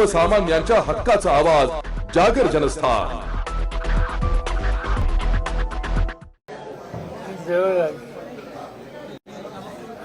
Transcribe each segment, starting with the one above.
सर्वसामान्यांच्या हक्काचा आवाज जागर जनस्थान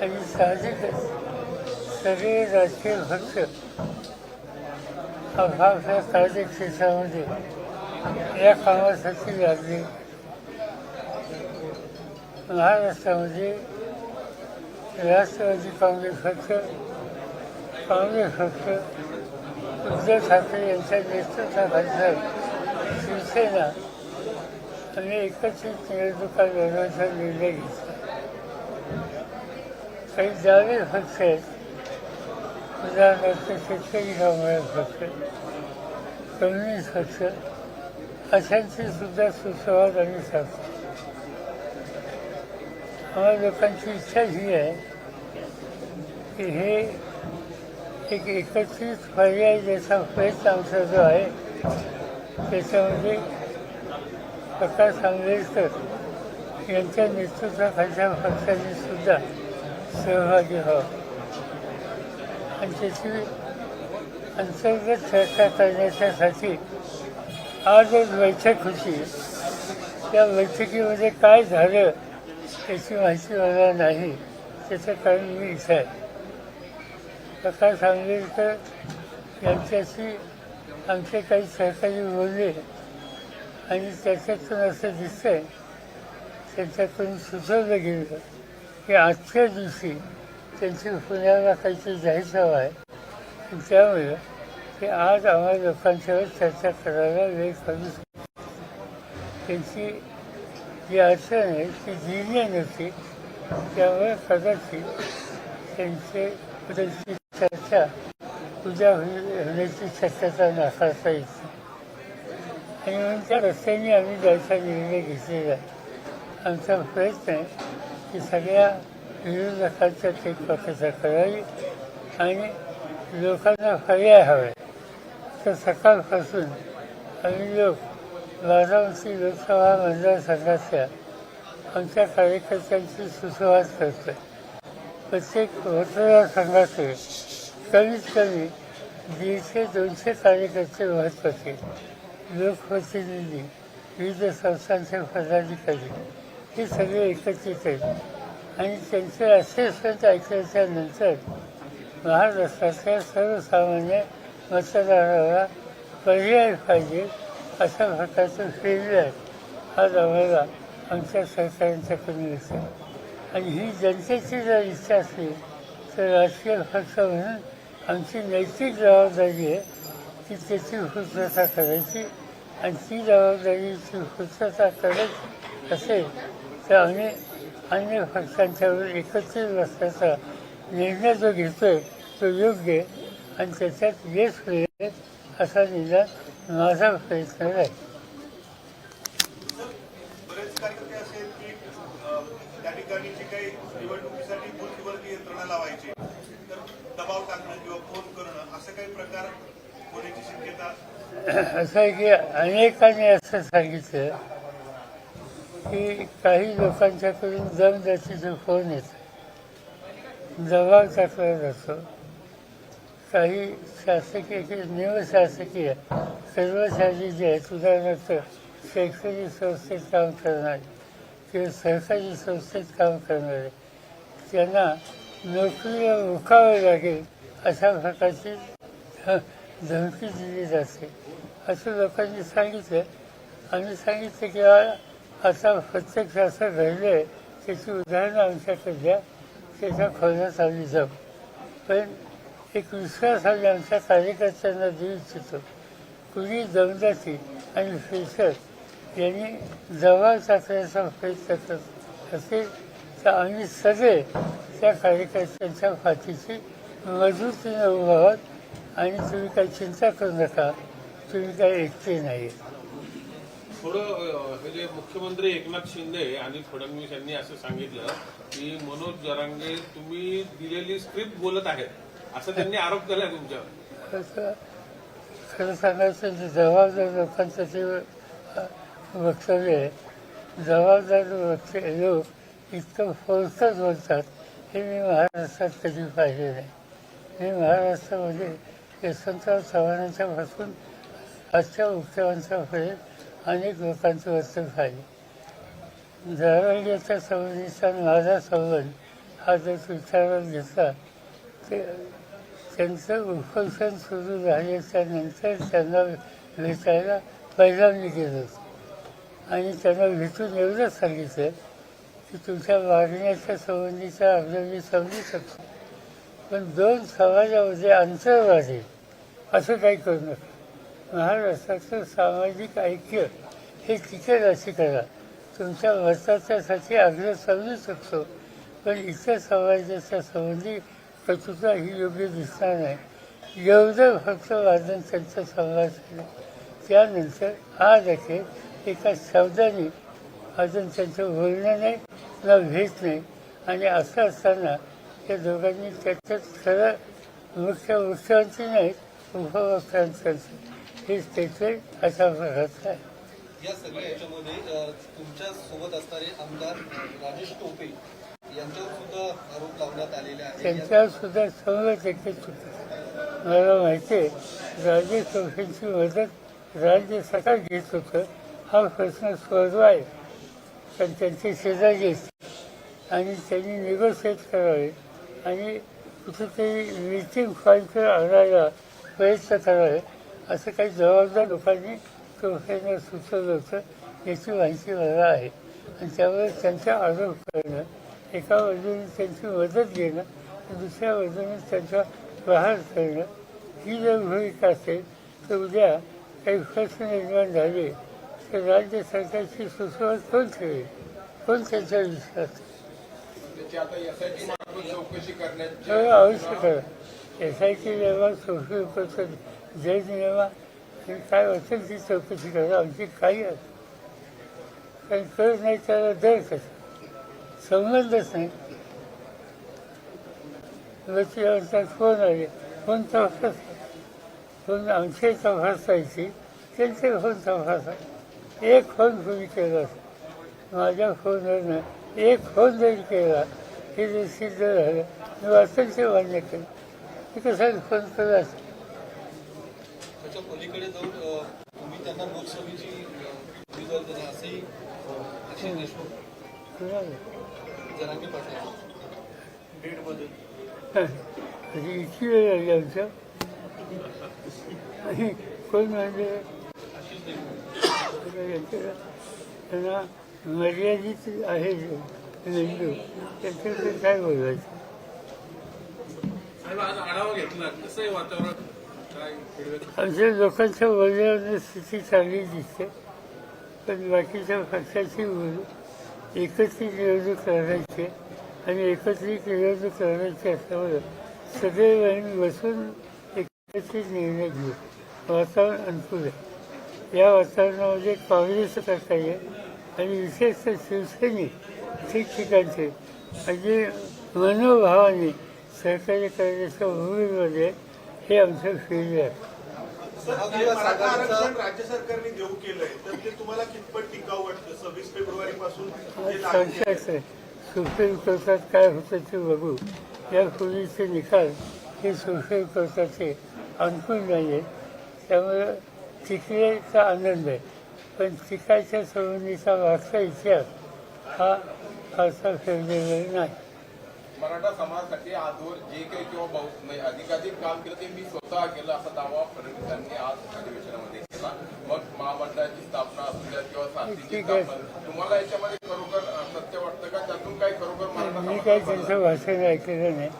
आणि साहजिकच सगळे राजकीय पक्ष आपापल्या कार्यक्षेत्रामध्ये या कामासाठी लागले महाराष्ट्रामध्ये राष्ट्रवादी काँग्रेस पक्ष काँग्रेस पक्ष उद्धव ठाकरे यांच्या नेतृत्वाखाली शिवसेना आणि एकत्रित निवडणुका लढवण्याचा निर्णय घेतला. काही डावे पक्ष आहेत. उदाहरणार्थ शेतकरी कामगार पक्ष कम्युनिस्ट पक्ष अशांची सुद्धा सुसंवाद आम्ही साधतो. आम्हाला लोकांची इच्छा ही आहे की हे एक एकत्रित पर्याय ज्याचा प्रयत्न आमचा जो आहे त्याच्यामध्ये प्रकाश आंबेडकर यांच्या नेतृत्वाखालच्या पक्षाने सुद्धा सहभागी व्हावं. आणि त्याची अंतर्गत चर्चा करण्याच्यासाठी आज एक बैठक होती. त्या बैठकीमध्ये काय झालं याची माहिती मला नाही. त्याचं कारण मी इथं आहे. प्रकार सांगेल तर यांच्याशी आमचे काही सहकारी बोलले. आणि त्याच्यातून असं दिसतंय त्यांच्याकडून सुचवलं गेलं की आजच्या दिवशी त्यांची पुण्याला काहीतरी जाहीर सभा आहे. त्यामुळं ते आज आम्हाला लोकांच्यावर चर्चा करायला वेळ करू शकतो त्यांची जी अडचण आहे ती दिली नव्हती. त्यामुळे कदाचित त्यांचे उद्याची तुझ्या होण्याची शक्यता नाकारता येते आणि म्हणून त्या रस्त्याने आम्ही जायचा निर्णय घेतलेला आमचा प्रयत्न आहे की सगळ्या विरोधकांच्या ते प्रक्रिया करावी आणि लोकांना पर्याय हवे. तर सकाळपासून आम्ही लोक बारामती लोकसभा मतदारसंघाच्या आमच्या कार्यकर्त्यांची सुसंवाद करतो प्रत्येक मतदारसंघाचे कमीत कमी दीडशे दोनशे कार्यकर्ते महत्त्वाचे लोकप्रतिनिधी विविध संस्थांचे पदाधिकारी. हे सगळे एकत्रित आहेत. आणि त्यांचे असेसमेंट ऐकल्याच्यानंतर महाराष्ट्रातल्या सर्वसामान्य मतदाराला पर्याय पाहिजे अशा प्रकारचं फीडबॅक आज आम्हाला आमच्या सरकारांच्याकडून असेल आणि ही जनतेची जर इच्छा असली तर राजकीय पक्ष म्हणून आमची नैतिक जबाबदारी आहे की त्याची पूर्तता करायची. आणि ती जबाबदारीची पूर्तता करत असेल तर आम्ही अन्य पक्षांच्यावर एकत्रित बसण्याचा निर्णय जो घेतोय तो योग्य आणि त्याच्यात यश होईल असा निर्णय माझा प्रयत्न आहे. बरेच कार्यकर्ते की त्या ठिकाणी जे काही दबाव टाकणं किंवा फोन करणं असं काही प्रकार होण्याची शक्यता? असं आहे की अनेकांनी असं सांगितलं की काही लोकांच्याकडून दमदाटीचे फोन येतं. दबाव टाकला जातो काही शासकीय निमशासकीय कर्मचारी जे आहेत उदाहरणार्थ शैक्षणिक संस्थेत काम करणारे किंवा सहकारी संस्थेत काम करणारे त्यांना नोकरीला मुकावे लागेल. अशा प्रकारची धमकी दिली जाते. असं लोकांनी सांगितलं. आम्ही सांगितलं की आता प्रत्यक्ष असं घडलं आहे. त्याची उदाहरणं आमच्याकडे द्या त्याच्या खोल्यात आम्ही जाऊ. पण एक विश्वास आम्ही आमच्या कार्यकर्त्यांना देऊ इच्छितो. कुणी दमदाटी आणि फेशर यांनी जवळ टाकण्याचा प्रयत्न करत असेल तर आम्ही सगळे त्या कार्यकर्त्यांच्या पाठीशी मजबूतीने उभा आहोत आणि तुम्ही काही चिंता करू नका. तुम्ही काही एकटे नाही थोडं अ, हे जे मुख्यमंत्री एकनाथ शिंदे आणि फडणवीस यांनी असं सांगितलं की मनोज जरांगे तुम्ही दिलेली स्क्रिप्ट बोलत आहेत. असं त्यांनी आरोप केलाय तुमच्यावर. खरं सांगायचं जबाबदार लोकांचं ते वक्तव्य आहे जबाबदार लोक इतकं फोर्सच बोलतात हे मी महाराष्ट्रात कधी पाहिले नाही. मी महाराष्ट्रामध्ये यशवंतराव चव्हाणांच्या पासून आजच्या मुख्यमंत्र्यापर्यंत अनेक लोकांचं वर्चस्व पाहिले जरांगेच्या संबंधीचा माझा संबंध हा जर विचारात घेतला ते त्यांचं उपोषण सुरू झाल्याच्यानंतर त्यांना भेटायला पहिल्यांदा गेलो आणि त्यांना भेटून एवढंच सांगितलं तुमच्या वागण्याच्या संबंधीचा अर्ज मी समजू शकतो. पण दोन समाजामध्ये अंतर वाढेल असं काही करू नका. महाराष्ट्राचं सामाजिक ऐक्य हे टिकेल अशी करा. तुमच्या मताच्यासाठी आग्रह समजू शकतो पण इतर समाजाच्या संबंधी कटुता ही योग्य दिसणार नाही. एवढं फक्त वादन त्यांचा संवाद झाला त्यानंतर आज अखेर एका शब्दाने अजून त्यांचं बोलणं नाही. ना भेट नाही आणि असं असताना त्या दोघांनी त्याच्यात खरं मुख्य मुख्यमंत्री नाहीत उपमुख्यमंत्र्यांचं हे स्टेटमेंट अशा प्रकारचं आहे. या सगळ्या याच्यामध्ये तुमच्यासोबत असणारे आमदार राजेश टोपे यांच्यावर सुद्धा आरोप लावण्यात आलेले आहेत. या- त्यांच्यावर सुद्धा सगळं टक्के चुकीचं मला माहिती आहे राजेश टोपेंची मदत राज्य सरकार घेत होतं. हा प्रश्न सोडवा आहे पण त्यांचे शेजारी असतील. आणि त्यांनी निगोशिएट करावे. आणि कुठेतरी मीटिंग पॉईंट आणायला प्रयत्न करावे. असं काही जबाबदार लोकांनी कंपनीला सुचवलं होतं याची माहिती मला आहे. आणि त्यामुळे त्यांचा आरोप करणं एका बाजूने त्यांची मदत घेणं दुसऱ्या बाजूने त्यांचा प्रहार करणं ही जर भूमिका असेल तर उद्या काही प्रश्न निर्माण झाले तर राज्य सरकारची सुसंवाद कोण ठेवेल कोण त्यांचा विश्वास सगळं आवश्यक आहे. एस आय टी नियमा सुप्रीम कोर्टात जज आणि काय असेल ती चौकशी करा. आमची काही असं कारण कळत नाही त्याला दर कसा? संबंधच नाही. म्हणतात फोन आले? फोन तपास फोन आमचे तपासायची त्यांचे फोन तपासा एक फोन कोणी केला. माझ्या फोनवरनं एक फोन जरी केला हे जर सिद्ध झालं. मी वाचन ते मान्य केलं. ते कसं फोन केला तुम्ही अशी इतकी वेळ लागली आमच्या. आणि कोण म्हणजे? त्यांना मर्यादित आहे मेंदू त्यांच्याकडे काय बोलायचं काय आमच्या लोकांच्या बोलण्यावर स्थिती चांगली दिसते. पण बाकीच्या पक्षाची बोल एकत्रित निवडणूक करायची आणि एकत्रित निवडणूक करायची असल्यामुळे सगळे आम्ही बसून एकत्रित निर्णय घेऊ वातावरण अनुकूल आहे. या वातावरणामध्ये काँग्रेस करता येईल आणि विशेषतः शिवसैनिक ठिकठिकाणचे म्हणजे मनोभावाने सहकार्य करण्याच्या भूमीमध्ये हे आमचं फिरले आहे. महाविकास मराठा आघाडीचा आरक्षण राज्य सरकारने देऊ केलंय तर ते तुम्हाला कितपत टिकाऊ वाटतं? सव्वीस फेब्रुवारी पासून जे लागू केलंय. संशयाचं आहे. सुप्रीम कोर्टात काय होतं ते बघू. यापूर्वीचे निकाल हे सुप्रीम कोर्टाचे अनुकूल नाही आहेत त्यामुळं टिकलेचा आनंद आहे. पण टिकायच्या संबंधीचा मागचा इतिहास हा फारसा फेवरेबल नाही. मराठा समाजासाठी आजवर जे काही किंवा म्हणजे अधिकाधिक काम केलं ते मी स्वतः केलं असा दावा फडणवीसांनी आज अधिवेशनामध्ये केला. मग महामंडळाची स्थापना असू द्या किंवा शांतीची. स्थापना तुम्हाला याच्यामध्ये खरोखर सत्य वाटतं का? त्यातून काही खरोखर मराठा मी काही त्यांचं भाषण ऐकलेलं नाही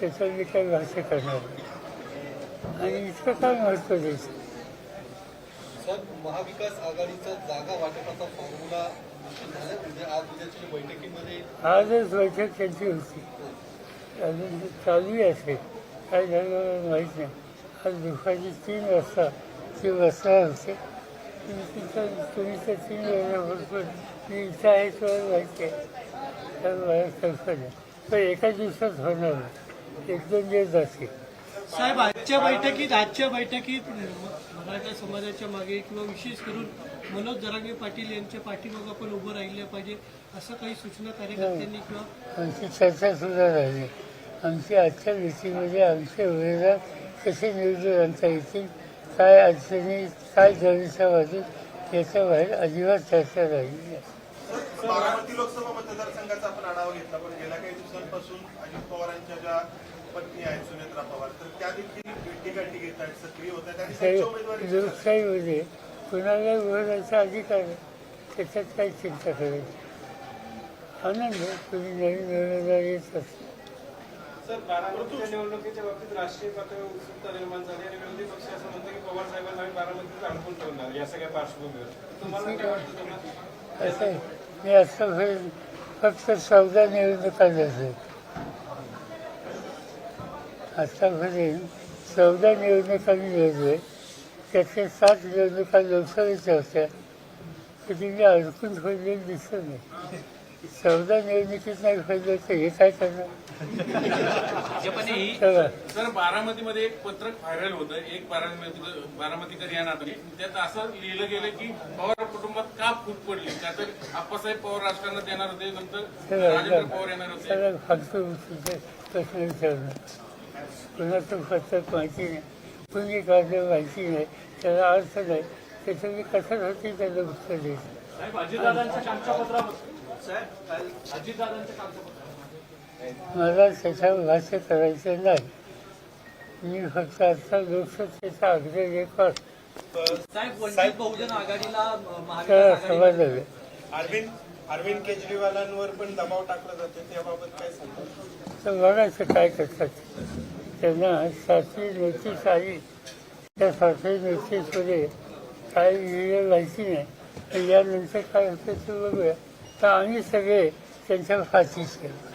त्याचं मी काही भाष्य करणार नाही. आणि इतकं काय महत्त्व द्यायचं? सर महाविकास आघाडीचा जागा वाटपाचा फॉर्म्युला म्हणजे आज आजच बैठक त्यांची होती. अजून चालू असेल. काय झालं माहीत नाही. आज दुपारी तीन वाजता ती बसणार होते तुम्ही तिथं तुम्ही तर तीन वाजल्यापासून मी इथं आहे तुम्हाला माहिती आहे. तर मला कल्पना पण एका दिवसात होणार एक दोन दिवस जातील. साहेब आजच्या बैठकीत आजच्या बैठकीत मराठा समाजाच्या मागे किंवा विशेष करून मनोज जरांगे पाटील यांच्या पाठीमागं आपण उभं राहिलं पाहिजे असं काही सूचना कार्यकर्त्यांनी किंवा आमची चर्चा सुद्धा झाली. आमची आजच्या मीटिंगमध्ये आमचे उमेदवार कसे निवडून आणता येतील काय अडचणी काय भविष्यवादी याच्या बाहेर अजिबात चर्चा राहिली नाही. बारामती लोकसभा मतदारसंघाचा आपण आढावा घेतला पण गेल्या काही दिवसांपासून अजित पवारांच्या ज्या पत्नी आहेत सुनेत्रा पवार. तर त्या देखील भेटीगाठी घेत आहेत सक्रिय होत आहेत. आणि त्यांच्या उमेदवारी लोकशाहीमध्ये कुणाला बोलायचा अधिकार आहे त्याच्यात काही चिंता करायची. आनंद तुम्ही नवीन उमेदवार येत असतो सर बारामतीच्या निवडणुकीच्या बाबतीत राष्ट्रीय पातळीवर उत्सुकता निर्माण झाली आणि विरोधी पक्ष असं म्हणतो की पवार साहेबांना आम्ही बारामतीत अडकून ठेवणार या सगळ्या पार्श्वभूमीवर. तुम्हाला काय वाटतं तुम्हाला? असं मी फक्त चौदा निवडणुका आतापर्यंत चौदा निवडणुका मी लढलोय त्यातल्या सात निवडणुका लोकसभेच्या होत्या. कधी मी अडकून ठेवलेलं दिसत नाही. चौदा निवडणुकीत नाही ठेवलं तर हे काय करणार? सर बारामतीमध्ये एक पत्रक व्हायरल होतं. एक बारामती बारामतीकर या नात्याने. त्यात असं लिहिलं गेलं की पवार कुटुंबात का फूट पडली? का तर आप्पासाहेब पवार राजकारणात येणार होते नंतर राजेंद्र पवार येणार होते. त्याला फालतू कुणाचं पत्रक माहिती नाही कुणी काढलं माहिती नाही त्याला अर्थ नाही त्याचं मी कशासाठी त्याला उत्तर द्यायचं मला त्याच्यावर भाष्य करायचं नाही. मी फक्त आता आग्रह हे करतो साहेब वंचित बहुजन आघाडीला त्याला अरविंद अरविंद केजरीवालांवर पण दबाव टाकला जातो त्याबाबत काय सांगतो? तर बघायचं काय करतात? त्यांना सातवी नोटीस आली त्या सातवी नोटीसमध्ये काय लिहिलं माहिती नाही. यानंतर काय होतं ते बघूया. तर आम्ही सगळे त्यांच्या फाशीच केलं.